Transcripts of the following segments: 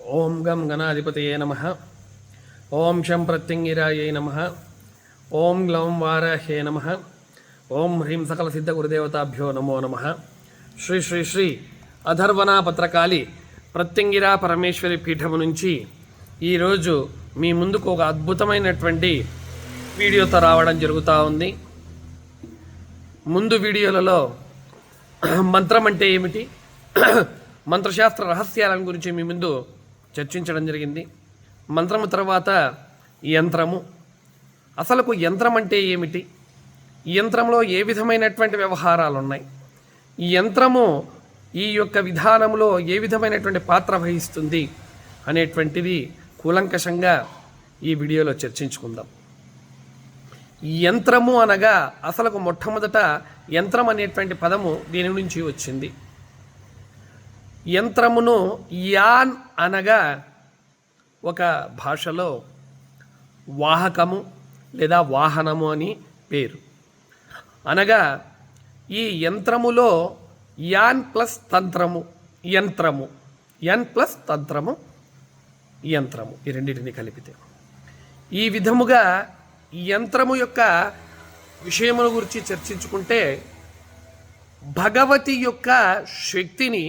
ఓం గం గణాధిపతయే నమ. ఓం శం ప్రత్యంగిరాయే నమ. ఓం గ్లౌం వారాహ్యే నమ. ఓం హ్రీం సకల సిద్ధ గురుదేవతాభ్యో నమో నమ. శ్రీ శ్రీ శ్రీ అధర్వనా పత్రకాళి ప్రత్యంగిరా పరమేశ్వరి పీఠము నుంచి ఈరోజు మీ ముందుకు ఒక అద్భుతమైనటువంటి వీడియోతో రావడం జరుగుతూ ఉంది. ముందు వీడియోలలో మంత్రం అంటే ఏమిటి? మంత్రశాస్త్ర రహస్యాలను గురించి మీ ముందు చర్చించడం జరిగింది. మంత్రము తర్వాత యంత్రము. అసలుకు యంత్రం అంటే ఏమిటి? యంత్రంలో ఏ విధమైనటువంటి వ్యవహారాలు ఉన్నాయి ఈ యంత్రము ఈ యొక్క విధానంలో ఏ విధమైనటువంటి పాత్ర వహిస్తుంది అనేటువంటిది కూలంకషంగా ఈ వీడియోలో చర్చించుకుందాం. యంత్రము అనగా అసలుకు మొట్టమొదట యంత్రం అనేటువంటి పదము దీని నుంచి వచ్చింది. యంత్రమును యాన్ అనగా ఒక భాషలో వాహకము లేదా వాహనము అని పేరు. అనగా ఈ యంత్రములో యాన్ ప్లస్ తంత్రము యంత్రము యన్ ప్లస్ తంత్రము యంత్రము ఈ రెండింటిని కలిపితే. ఈ విధముగా ఈ యంత్రము యొక్క విషయముల గురించి చర్చించుకుంటే భగవతి యొక్క శక్తిని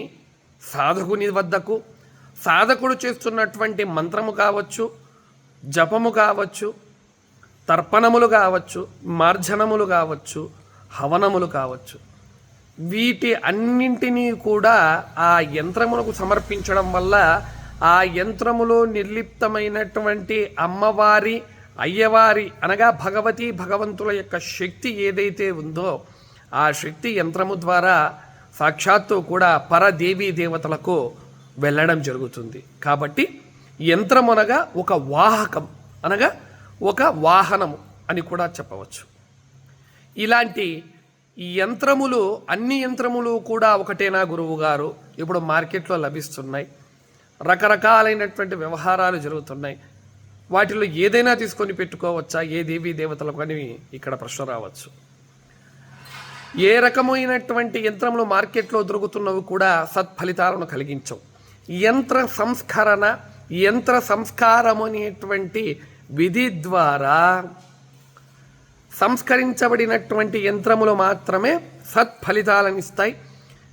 సాధకుని వద్దకు సాధకుడు చేస్తున్నటువంటి మంత్రము కావచ్చు జపము కావచ్చు తర్పణములు కావచ్చు మార్జనములు కావచ్చు హవనములు కావచ్చు. వీటి అన్నింటినీ కూడా ఆ యంత్రములకు సమర్పించడం వల్ల ఆ యంత్రములో నిర్లిప్తమైనటువంటి అమ్మవారి అయ్యవారి అనగా భగవతి భగవంతుల యొక్క శక్తి ఏదైతే ఉందో ఆ శక్తి యంత్రము ద్వారా సాక్షాత్తు కూడా పరదేవీ దేవతలకు వెళ్ళడం జరుగుతుంది. కాబట్టి యంత్రం అనగా ఒక వాహకం అనగా ఒక వాహనము అని కూడా చెప్పవచ్చు. ఇలాంటి ఈ యంత్రములు అన్ని యంత్రములు కూడా ఒకటేనా గురువు గారు? ఇప్పుడు మార్కెట్లో లభిస్తున్నాయి. రకరకాలైనటువంటి వ్యవహారాలు జరుగుతున్నాయి. వాటిలో ఏదైనా తీసుకొని పెట్టుకోవచ్చా? ఏ దేవీ దేవతలకు అని ఇక్కడ ప్రశ్న రావచ్చు. ఏ రకమైనటువంటి యంత్రములు మార్కెట్లో దొరుకుతున్నవి కూడా సత్ఫలితాలను కలిగించవు. యంత్ర సంస్కరణ యంత్ర సంస్కారం అనేటువంటి విధి ద్వారా సంస్కరించబడినటువంటి యంత్రములు మాత్రమే సత్ఫలితాలను ఇస్తాయి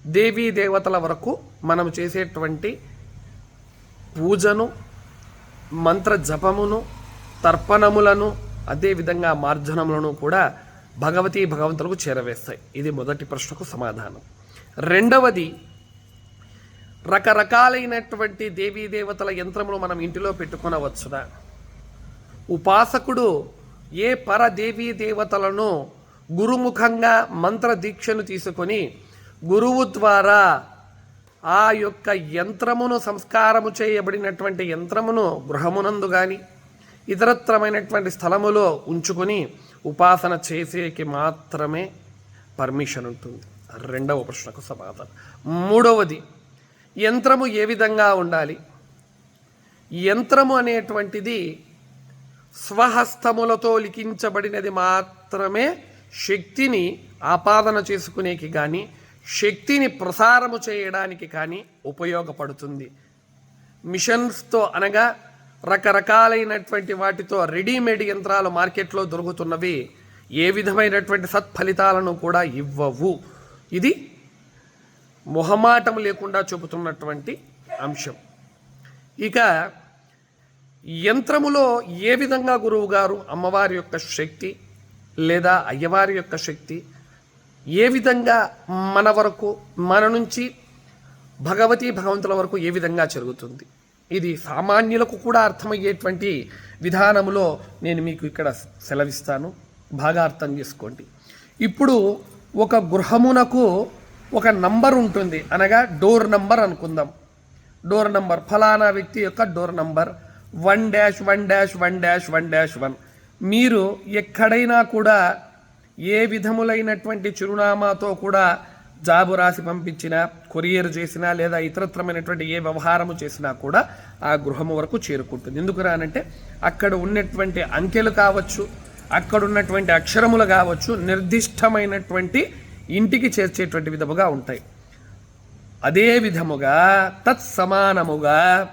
దేవీ దేవతల వరకు మనం చేసేటువంటి పూజను మంత్ర జపమును తర్పణములను అదేవిధంగా మార్జనములను కూడా భగవతి భగవంతులకు చేరవేస్తాయి. ఇది మొదటి ప్రశ్నకు సమాధానం. రెండవది రకరకాలైనటువంటి దేవీ దేవతల యంత్రములు మనం ఇంటిలో పెట్టుకునవచ్చునా? ఉపాసకుడు ఏ పర దేవీ దేవతలను గురుముఖంగా మంత్ర దీక్షను తీసుకొని గురువు ద్వారా ఆ యొక్క యంత్రమును సంస్కారము చేయబడినటువంటి యంత్రమును గృహమునందు కానీ ఇతరత్రమైనటువంటి స్థలములో ఉంచుకొని ఉపాసన చేసేకి మాత్రమే పర్మిషన్ ఉంటుంది. రెండవ ప్రశ్నకు సమాధానం. మూడవది యంత్రము ఏ విధంగా ఉండాలి? యంత్రము అనేటువంటిది స్వహస్తములతో లిఖించబడినది మాత్రమే శక్తిని ఆపాదన చేసుకునేకి కానీ శక్తిని ప్రసారము చేయడానికి కానీ ఉపయోగపడుతుంది. మిషన్స్తో అనగా రకరకాలైనటువంటి వాటితో రెడీమేడ్ యంత్రాలు మార్కెట్లో దొరుకుతున్నవి. ఏ విధమైనటువంటి సత్ఫలితాలను కూడా ఇవ్వవు. ఇది మొహమాటం లేకుండా చెబుతున్నటువంటి అంశం. ఇక యంత్రములో ఏ విధంగా గురువు గారు అమ్మవారి యొక్క శక్తి లేదా అయ్యవారి యొక్క శక్తి ఏ విధంగా మన వరకు మన నుంచి భగవతి భగవంతుల వరకు ఏ విధంగా జరుగుతుంది? ఇది సామాన్యులకు కూడా అర్థమయ్యేటువంటి విధానములో నేను మీకు ఇక్కడ సెలవిస్తాను. బాగా అర్థం చేసుకోండి. ఇప్పుడు ఒక గృహమునకు ఒక నంబర్ ఉంటుంది. అనగా డోర్ నంబర్ అనుకుందాం. డోర్ నంబర్ ఫలానా వ్యక్తి యొక్క door number one dash one dash one dash one dash one. మీరు ఎక్కడైనా కూడా ఏ విధములైనటువంటి చిరునామాతో కూడా జాబు రాసి పంపించినా కొరియర్ చేసినా లేదా ఇతరత్రమైనటువంటి ఏ వ్యవహారము చేసినా కూడా ఆ గృహము వరకు చేరుకుంటుంది. ఎందుకు రానంటే అక్కడ ఉన్నటువంటి అంకెలు కావచ్చు అక్కడ ఉన్నటువంటి అక్షరములు కావచ్చు నిర్దిష్టమైనటువంటి ఇంటికి చేర్చేటువంటి విధముగా ఉంటాయి. అదే విధముగా తత్సమానముగా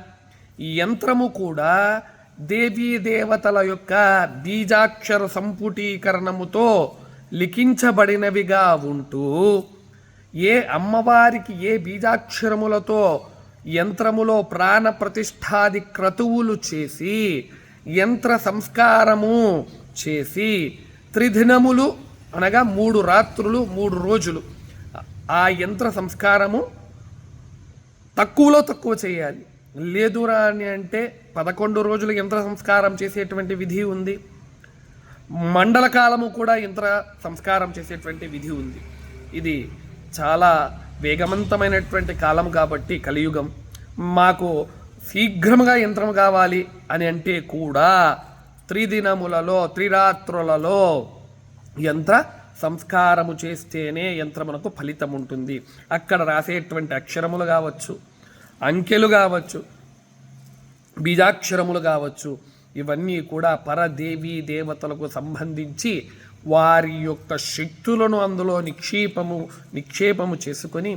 ఈ యంత్రము కూడా దేవీ దేవతల యొక్క బీజాక్షర సంపుటీకరణముతో లిఖించబడినవిగా ఉంటూ ఏ అమ్మవారికి ఏ బీజాక్షరములతో యంత్రములో ప్రాణ ప్రతిష్టాది క్రతువులు చేసి యంత్ర సంస్కారము చేసి త్రిదినములు అనగా మూడు రాత్రులు మూడు రోజులు. ఆ యంత్ర సంస్కారము తక్కువలో తక్కువ చేయాలి. లేదురా అని అంటే పదకొండు రోజులు యంత్ర సంస్కారం చేసేటువంటి విధి ఉంది. మండల కాలము కూడా యంత్ర సంస్కారం చేసేటువంటి విధి ఉంది. ఇది చాలా వేగవంతమైనటువంటి కాలం కాబట్టి కలియుగం. మాకు శీఘ్రముగా యంత్రం కావాలి అని అంటే కూడా త్రిదినములలో త్రిరాత్రులలో యంత్ర సంస్కారము చేస్తేనే యంత్రమునకు ఫలితం ఉంటుంది. అక్కడ రాసేటువంటి అక్షరములు కావచ్చు అంకెలు కావచ్చు బీజాక్షరములు కావచ్చు ఇవన్నీ కూడా పరదేవీ దేవతలకు సంబంధించి వారి యొక్క శక్తులను అందులో నిక్షేపము నిక్షేపము చేసుకొని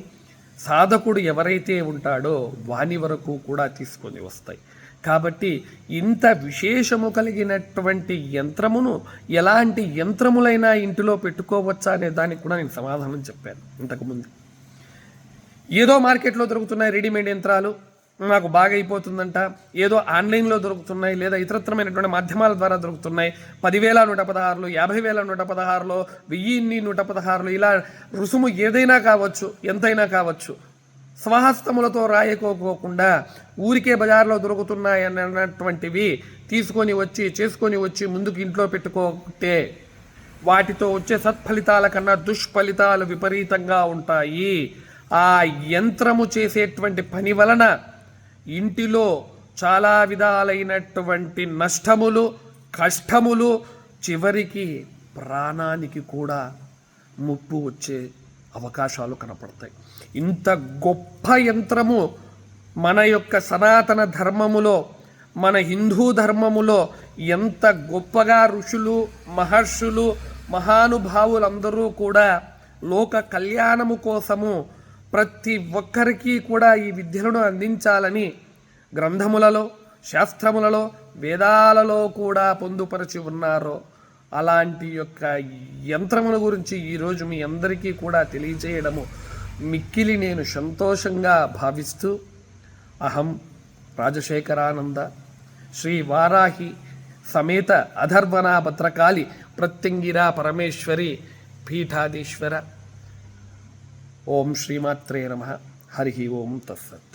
సాధకుడు ఎవరైతే ఉంటాడో వాని వరకు కూడా తీసుకొని వస్తాయి. కాబట్టి ఇంత విశేషము కలిగినటువంటి యంత్రమును ఎలాంటి యంత్రములైనా ఇంటిలో పెట్టుకోవచ్చా అనే దానికి కూడా నేను సమాధానం చెప్పాను ఇంతకుముందు. ఏదో మార్కెట్లో దొరుకుతున్నాయి రెడీమేడ్ యంత్రాలు. నాకు బాగా అయిపోతుందంట ఏదో ఆన్లైన్లో దొరుకుతున్నాయి లేదా ఇతరత్రమైనటువంటి మాధ్యమాల ద్వారా దొరుకుతున్నాయి. పదివేల నూట పదహారులు యాభై వేల నూట పదహారులో వెయ్యిన్ని నూట పదహారులు ఇలా రుసుము ఏదైనా కావచ్చు ఎంతైనా కావచ్చు. స్వహస్తములతో రాయకోకోకుండా ఊరికే బజార్లో దొరుకుతున్నాయి అన్నటువంటివి తీసుకొని వచ్చి చేసుకొని వచ్చి ముందుకు ఇంట్లో పెట్టుకోతే వాటితో వచ్చే సత్ఫలితాల కన్నా దుష్ఫలితాలు విపరీతంగా ఉంటాయి. ఆ యంత్రము చేసేటువంటి పని వలన ఇంటిలో చాలా విధాలైనటువంటి నష్టములు కష్టములు చివరికి ప్రాణానికి కూడా ముప్పు వచ్చే అవకాశాలు కనపడతాయి. ఇంత గొప్ప యంత్రము మన యొక్క సనాతన ధర్మములో మన హిందూ ధర్మములో ఎంత గొప్పగా ఋషులు మహర్షులు మహానుభావులందరూ కూడా లోక కళ్యాణము కోసము ప్రతి ఒక్కరికి కూడా ఈ విద్యలను అందించాలని గ్రంథములలో శాస్త్రములలో వేదాలలో కూడా పొందుపరచి ఉన్నారో అలాంటి యొక్క యంత్రముల గురించి ఈరోజు మీ అందరికీ కూడా తెలియజేయడము మిక్కిలి నేను సంతోషంగా భావిస్తూ అహం రాజశేఖరానంద శ్రీ వారాహి సమేత అధర్వనా భద్రకాళి ప్రత్యంగిరా పరమేశ్వరి పీఠాధీశ్వర ఓం శ్రీమాత్రే నమ హరి ఓం తత్సత్